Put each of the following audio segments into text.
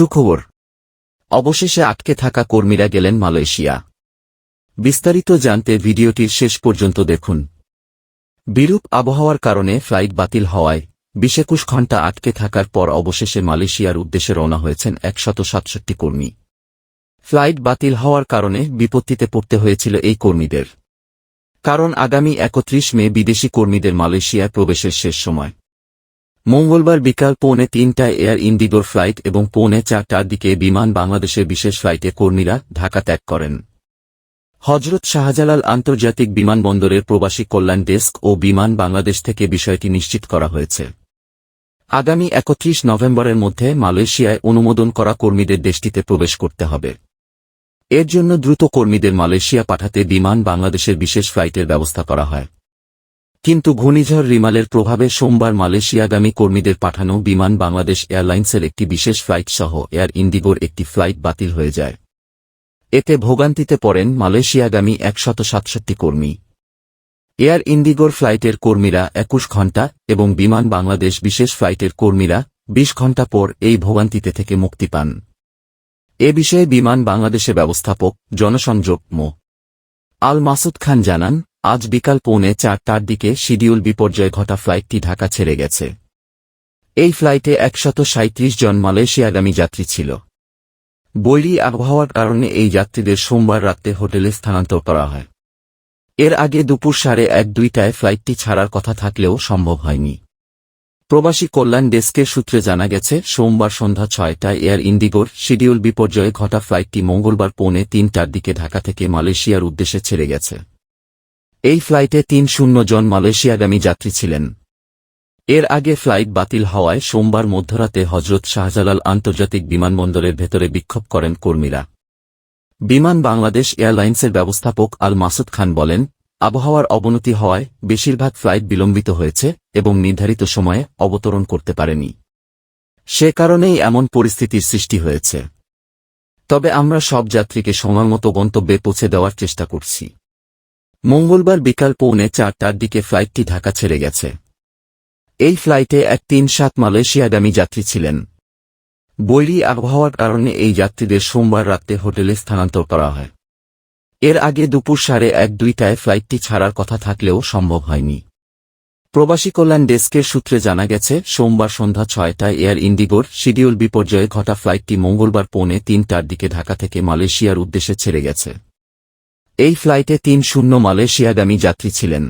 সুখবর। অবশেষে আটকে থাকা কর্মীরা গেলেন মালয়েশিয়া। বিস্তারিত জানতে ভিডিওটির শেষ পর্যন্ত দেখুন। বিরূপ আবহাওয়ার কারণে ফ্লাইট বাতিল হওয়ায় বিশ একুশ ঘণ্টা আটকে থাকার পর অবশেষে মালয়েশিয়ার উদ্দেশ্যে রওনা হয়েছেন একশত সাতষট্টি কর্মী। ফ্লাইট বাতিল হওয়ার কারণে বিপত্তিতে পড়তে হয়েছিল এই কর্মীদের। কারণ আগামী একত্রিশ মে বিদেশি কর্মীদের মালয়েশিয়ায় প্রবেশের শেষ সময়। মঙ্গলবার বিকাল পৌনে তিনটায় এয়ার ইন্ডিগোর ফ্লাইট এবং পৌনে চারটার দিকে বিমান বাংলাদেশের বিশেষ ফ্লাইটে কর্মীরা ঢাকা ত্যাগ করেন। হজরত শাহজালাল আন্তর্জাতিক বিমানবন্দরের প্রবাসী কল্যাণ ডেস্ক ও বিমান বাংলাদেশ থেকে বিষয়টি নিশ্চিত করা হয়েছে। আগামী একত্রিশ নভেম্বরের মধ্যে মালয়েশিয়ায় অনুমোদন করা কর্মীদের দেশটিতে প্রবেশ করতে হবে। এর জন্য দ্রুত কর্মীদের মালয়েশিয়া পাঠাতে বিমান বাংলাদেশের বিশেষ ফ্লাইটের ব্যবস্থা করা হয়। কিন্তু ঘূর্ণিঝড় রিমালের প্রভাবে সোমবার মালয়েশিয়াগামী কর্মীদের পাঠানো বিমান বাংলাদেশ এয়ারলাইন্সের একটি বিশেষ ফ্লাইট সহ এয়ার ইন্ডিগোর একটি ফ্লাইট বাতিল হয়ে যায়। এতে ভোগান্তিতে পড়েন মালয়েশিয়াগামী একশত সাতষট্টি কর্মী। এয়ার ইন্ডিগোর ফ্লাইটের কর্মীরা একুশ ঘণ্টা এবং বিমান বাংলাদেশ বিশেষ ফ্লাইটের কর্মীরা বিশ ঘণ্টা পর এই ভোগান্তিতে থেকে মুক্তি পান। এ বিষয়ে বিমান বাংলাদেশে ব্যবস্থাপক, জনসংযোগ মো. আল মাসুদ খান জানান আজ বিকাল পৌনে চারটার দিকে শিডিউল বিপর্যয় ঘটা ফ্লাইটটি ঢাকা ছেড়ে গেছে। এই ফ্লাইটে একশত সাঁত্রিশ জন মালয়েশিয়াগামী যাত্রী ছিল। বৈরী আবহাওয়ার কারণে এই যাত্রীদের সোমবার রাতে হোটেলে স্থানান্তর করা হয়। এর আগে দুপুর সাড়ে এক দুইটায় ফ্লাইটটি ছাড়ার কথা থাকলেও সম্ভব হয়নি। প্রবাসী কল্যাণ ডেস্কের সূত্রে জানা গেছে, সোমবার সন্ধ্যা ছয়টায় এয়ার ইন্ডিগোর শিডিউল বিপর্যয়ে ঘটা ফ্লাইটটি মঙ্গলবার পৌনে তিনটার দিকে ঢাকা থেকে মালয়েশিয়ার উদ্দেশ্যে ছেড়ে গেছে। এই ফ্লাইটে তিন শূন্য জন মালয়েশিয়াগামী যাত্রী ছিলেন। এর আগে ফ্লাইট বাতিল হওয়ায় সোমবার মধ্যরাতে হজরত শাহজালাল আন্তর্জাতিক বিমানবন্দরের ভেতরে বিক্ষোভ করেন কর্মীরা। বিমান বাংলাদেশ এয়ারলাইন্সের ব্যবস্থাপক আল মাসুদ খান বলেন, আবহাওয়ার অবনতি হওয়ায় বেশিরভাগ ফ্লাইট বিলম্বিত হয়েছে এবং নির্ধারিত সময়ে অবতরণ করতে পারেনি। সে কারণেই এমন পরিস্থিতির সৃষ্টি হয়েছে। তবে আমরা সব যাত্রীকে সময়মতো গন্তব্যে পৌঁছে দেওয়ার চেষ্টা করছি। মঙ্গলবার বিকাল পৌনে চারটার দিকে ফ্লাইটটি ঢাকা ছেড়ে গেছে। এই ফ্লাইটে এক তিন সাত মালয়েশিয়াগামী যাত্রী ছিলেন। বৈরী আবহাওয়ার কারণে এই যাত্রীদের সোমবার রাতে হোটেলে স্থানান্তর করা হয়। এর আগে দুপুর সাড়ে এক দুইটায় ফ্লাইটটি ছাড়ার কথা থাকলেও সম্ভব হয়নি। প্রবাসী কল্যাণ ডেস্কের সূত্রে জানা গেছে, সোমবার সন্ধ্যা ছয়টায় এয়ার ইন্ডিগোর শিডিউল বিপর্যয়ে ঘটা ফ্লাইটটি মঙ্গলবার পৌনে তিনটার দিকে ঢাকা থেকে মালয়েশিয়ার উদ্দেশ্যে ছেড়ে গেছে। এই ফ্লাইটে তিন শূন্য মালয়েশিয়াগামী যাত্রী ছিলেন।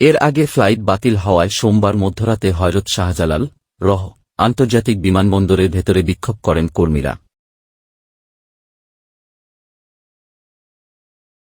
এর আগে ফ্লাইট বাতিল হওয়ায় সোমবার মধ্যরাতে হয়রত শাহজালাল রহ আন্তর্জাতিক বিমানবন্দরের ভেতরে বিক্ষোভ করেন কর্মীরা।